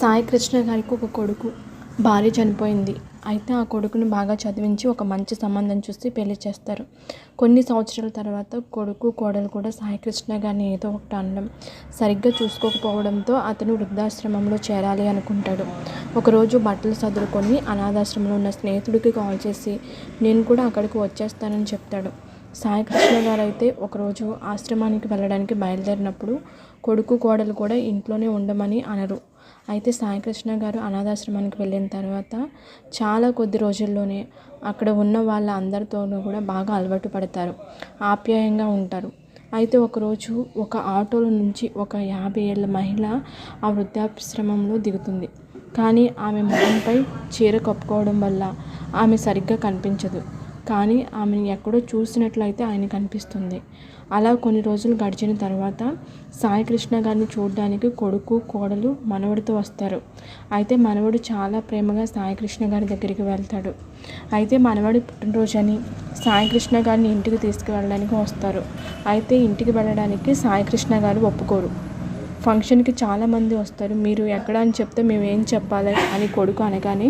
సాయి కృష్ణ గారికి ఒక కొడుకు. భార్య చనిపోయింది. అయితే ఆ కొడుకుని బాగా చదివించి ఒక మంచి సంబంధం చూసి పెళ్ళి చేస్తారు. కొన్ని సంవత్సరాల తర్వాత కొడుకు కోడలు కూడా సాయి కృష్ణ గారిని ఏదో ఒకటి అనడం సరిగ్గా చూసుకోకపోవడంతో అతను వృద్ధాశ్రమంలో చేరాలి అనుకుంటాడు. ఒకరోజు బట్టలు సదురుకొని అనాథాశ్రమంలో ఉన్న స్నేహితుడికి కాల్ చేసి నేను కూడా అక్కడికి వచ్చేస్తానని చెప్తాడు. సాయి కృష్ణ గారు అయితే ఒకరోజు ఆశ్రమానికి వెళ్ళడానికి బయలుదేరినప్పుడు కొడుకు కోడలు కూడా ఇంట్లోనే ఉండమని అనరు. అయితే సాయికృష్ణ గారు అనాథాశ్రమానికి వెళ్ళిన తర్వాత చాలా కొద్ది రోజుల్లోనే అక్కడ ఉన్న వాళ్ళ అందరితోనూ కూడా బాగా అలవాటు పడతారు. ఆప్యాయంగా ఉంటారు. అయితే ఒకరోజు ఒక ఆటోలో నుంచి ఒక యాభై ఏళ్ళ మహిళ ఆ వృద్ధాశ్రమంలో దిగుతుంది. కానీ ఆమె ముఖంపై చీర కప్పుకోవడం వల్ల ఆమె సరిగ్గా కనిపించదు. కానీ ఆమెను ఎక్కడో చూసినట్లయితే ఆయనకు అనిపిస్తుంది అలా కొన్ని రోజులు గడిచిన తర్వాత సాయికృష్ణ గారిని చూడడానికి కొడుకు కోడలు మనవడితో వస్తారు. అయితే మనవడు చాలా ప్రేమగా సాయికృష్ణ గారి దగ్గరికి వెళ్తాడు. అయితే మనవడి పుట్టినరోజు అని గారిని ఇంటికి తీసుకువెళ్ళడానికి వస్తారు. అయితే ఇంటికి వెళ్ళడానికి సాయికృష్ణ గారు ఒప్పుకోరు. ఫంక్షన్కి చాలామంది వస్తారు. మీరు ఎక్కడ అని చెప్తే మేము ఏం చెప్పాలి అని కొడుకు అనగానే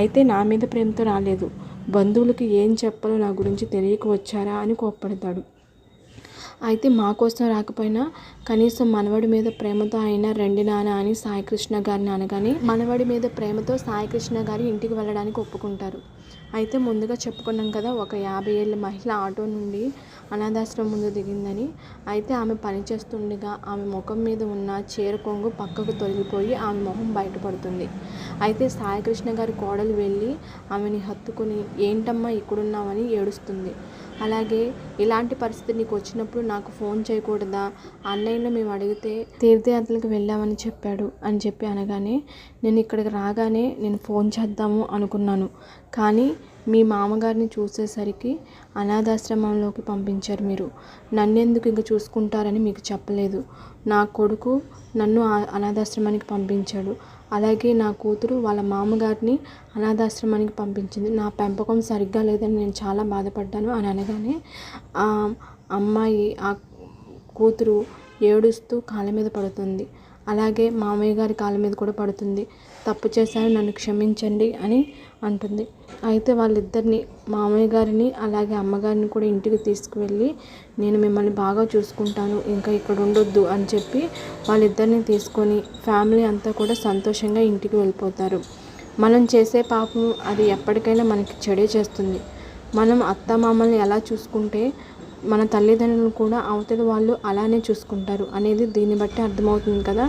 అయితే నా మీద ప్రేమతో రాలేదు. బంధువులకి ఏం చెప్పాలో నా గురించి తెలియక వచ్చారా అని కోప్పడతాడు. అయితే మా కోసం రాకపోయినా కనీసం మనవడి మీద ప్రేమతో అయినా రండి నాన్న అని సాయికృష్ణ గారిని అనగానే మనవడి మీద ప్రేమతో సాయికృష్ణ గారి ఇంటికి వెళ్ళడానికి ఒప్పుకుంటారు. అయితే ముందుగా చెప్పుకున్నాం కదా ఒక యాభై ఏళ్ళ మహిళ ఆటో నుండి అనాథాశ్రమం ముందు దిగిందని. అయితే ఆమె పనిచేస్తుండగా ఆమె ముఖం మీద ఉన్న చీర కొంగు పక్కకు తొలగిపోయి ఆమె మొహం బయటపడుతుంది. అయితే సాయికృష్ణ గారి కోడలు వెళ్ళి ఆమెని హత్తుకుని ఏంటమ్మా ఇక్కడున్నామని ఏడుస్తుంది. అలాగే ఇలాంటి పరిస్థితి నీకు వచ్చినప్పుడు నాకు ఫోన్ చేయకూడదా? ఆన్లైన్లో మేము అడిగితే తీర్థయాత్రలకు వెళ్ళామని చెప్పాడు అని చెప్పి అనగానే నేను ఇక్కడికి రాగానే నేను ఫోన్ చేద్దాము అనుకున్నాను. కానీ మీ మామగారిని చూసేసరికి అనాథాశ్రమంలోకి పంపించారు మీరు. నన్నెందుకు ఇంక చూసుకుంటారని మీకు చెప్పలేదు. నా కొడుకు నన్ను అనాథాశ్రమానికి పంపించాడు. అలాగే నా కూతురు వాళ్ళ మామగారిని అనాథాశ్రమానికి పంపించింది. నా పెంపకం సరిగ్గా లేదని నేను చాలా బాధపడ్డాను అని అనగానే అమ్మాయి ఆ కూతురు ఏడుస్తూ కాళ్ళ మీద పడుతుంది. అలాగే మామయ్య గారి కాళ్ళ మీద కూడా పడుతుంది. తప్పు చేశాను నన్ను క్షమించండి అని అంటుంది. అయితే వాళ్ళిద్దరిని మామయ్య గారిని అలాగే అమ్మగారిని కూడా ఇంటికి తీసుకువెళ్ళి నేను మిమ్మల్ని బాగా చూసుకుంటాను ఇంకా ఇక్కడ ఉండొద్దు అని చెప్పి వాళ్ళిద్దరిని తీసుకొని ఫ్యామిలీ అంతా కూడా సంతోషంగా ఇంటికి వెళ్ళిపోతారు. మనం చేసే పాపం అది ఎప్పటికైనా మనకి చెడే చేస్తుంది. మనం అత్త మామల్ని ఎలా చూసుకుంటే మన తల్లిదండ్రులు కూడా అవతలి వాళ్ళు అలానే చూసుకుంటారు అనేది దీన్ని బట్టి అర్థమవుతుంది కదా.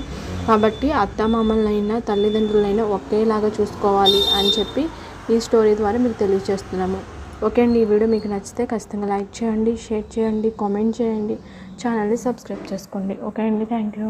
కాబట్టి అత్తమామలైనా తల్లిదండ్రులైనా ఒకేలాగా చూసుకోవాలి అని చెప్పి ఈ స్టోరీ ద్వారా మీకు తెలియజేస్తున్నాము. ఓకే అండి ఈ వీడియో మీకు నచ్చితే ఖచ్చితంగా లైక్ చేయండి షేర్ చేయండి కామెంట్ చేయండి ఛానల్ని సబ్స్క్రైబ్ చేసుకోండి. ఓకే అండి థ్యాంక్ యూ.